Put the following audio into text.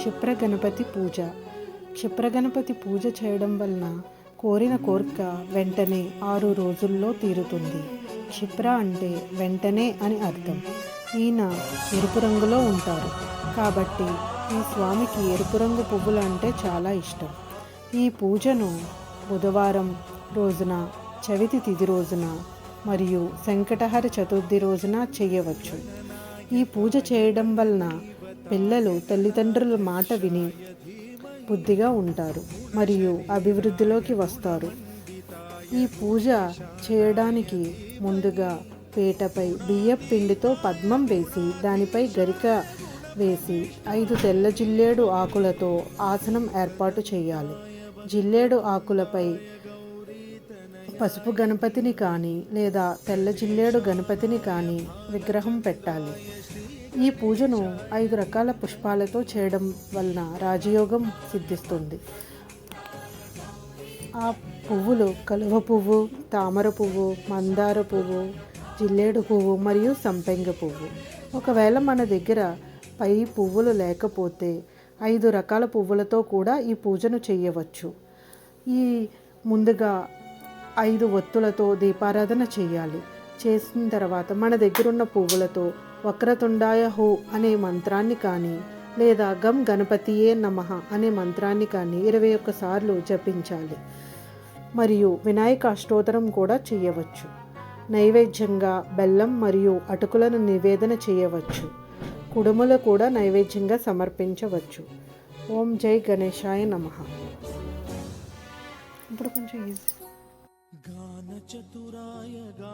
క్షిప్ర గణపతి పూజ. క్షిప్ర గణపతి పూజ చేయడం వలన కోరిన కోరిక వెంటనే ఆరు రోజుల్లో తీరుతుంది. క్షిప్ర అంటే వెంటనే అని అర్థం. ఈయన ఎరుపు రంగులో ఉంటారు. కాబట్టి ఈ స్వామికి ఎరుపు రంగు పువ్వులు అంటే చాలా ఇష్టం. ఈ పూజను బుధవారం రోజున చవితి తిథి రోజున మరియు సంకటహర చతుర్థి రోజున చేయవచ్చు. ఈ పూజ చేయడం వలన పిల్లలు తల్లిదండ్రుల మాట విని బుద్ధిగా ఉంటారు మరియు అభివృద్ధిలోకి వస్తారు. ఈ పూజ చేయడానికి ముందుగా పీటపై బియ్యం పిండితో పద్మం వేసి దానిపై గరిక వేసి ఐదు తెల్ల జిల్లేడు ఆకులతో ఆసనం ఏర్పాటు చేయాలి. జిల్లేడు ఆకులపై పసుపు గణపతిని కానీ లేదా తెల్ల జిల్లేడు గణపతిని కానీ విగ్రహం పెట్టాలి. ఈ పూజను ఐదు రకాల పుష్పాలతో చేయడం వలన రాజయోగం సిద్ధిస్తుంది. ఆ పువ్వులు కలువ పువ్వు తామర పువ్వు మందార పువ్వు జిల్లేడు పువ్వు మరియు సంపెంగ పువ్వు. ఒకవేళ మన దగ్గర పై పువ్వులు లేకపోతే ఐదు రకాల పువ్వులతో కూడా ఈ పూజను చేయవచ్చు. ఈ ముందుగా ఐదు ఒత్తులతో దీపారాధన చేయాలి. చేసిన తర్వాత మన దగ్గరున్న పువ్వులతో వక్రతుండాయ హో అనే మంత్రాన్ని కానీ లేదా గం గణపతియే నమః అనే మంత్రాన్ని కానీ ఇరవై ఒక్కసార్లు జపించాలి. మరియు వినాయక అష్టోత్తరం కూడా చేయవచ్చు. నైవేద్యంగా బెల్లం మరియు అటుకులను నివేదన చేయవచ్చు. కుడుములు కూడా నైవేద్యంగా సమర్పించవచ్చు. ఓం జై గణేశాయ నమః. ఇప్పుడు కొంచెం ఈజీ गान चतुराय गा